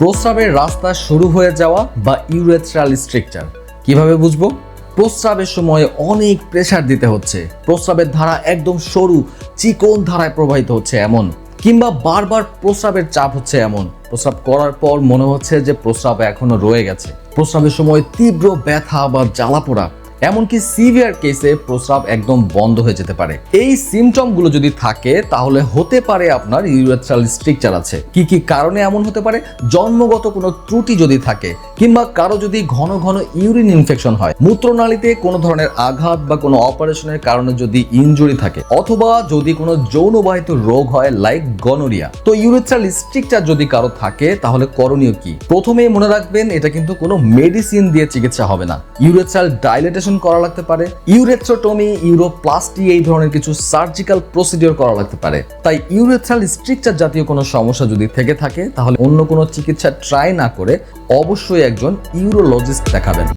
প্রস্রাবের রাস্তা শুরু হয়ে যাওয়া বা ইউরেথ্রাল স্ট্রাকচার। কীভাবে বুঝব? প্রস্রাবের সময় অনেক প্রেসার দিতে হচ্ছে। প্রস্রাবের ধারা একদম সরু, চিকন ধারায় প্রবাহিত হচ্ছে এমন, কিংবা বারবার প্রস্রাবের চাপ হচ্ছে এমন। প্রস্রাব করার পর মনে হচ্ছে যে প্রস্রাব এখনও রয়ে গেছে। প্রস্রাবের সময় তীব্র ব্যথা বা জ্বালা পোড়া এমনকি সিভিয়ার কেসে প্রস্রাব একদম বন্ধ হয়ে যেতে পারে। এই সিমটমগুলো যদি থাকে, তাহলে হতে পারে আপনার ইউরেথ্রাল স্ট্রিকচার আছে। কি কি কারণে এমন হতে পারে? জন্মগত কোনো ত্রুটি যদি থাকে, কিংবা কারও যদি ঘন ঘন ইউরিন ইনফেকশন হয়, মূত্রনালীতে কোনো ধরনের আঘাত বা কোনো অপারেশনের কারণে যদি ইনজুরি থাকে, অথবা যদি কোনো যৌনবাহিত রোগ হয় লাইক গনোরিয়া তো ইউরেথ্রাল স্ট্রিকচার যদি কারও থাকে, তাহলে করণীয় কি? প্রথমেই মনে রাখবেন, এটা কিন্তু কোনো মেডিসিন দিয়ে চিকিৎসা হবে না। ইউরেথ্রাল ডাইলেটেশন করা লাগতে পারে। ইউরেথ্রোটমি, ইউরোপ্লাস্টি এই ধরনের কিছু সার্জিক্যাল প্রসিডিওর করা লাগতে পারে। তাই ইউরেথ্রাল স্ট্রিকচার জাতীয় কোনো সমস্যা যদি থেকে থাকে, তাহলে অন্য কোনো চিকিৎসা ট্রাই না করে অবশ্যই একজন ইউরোলজিস্ট দেখাবেন।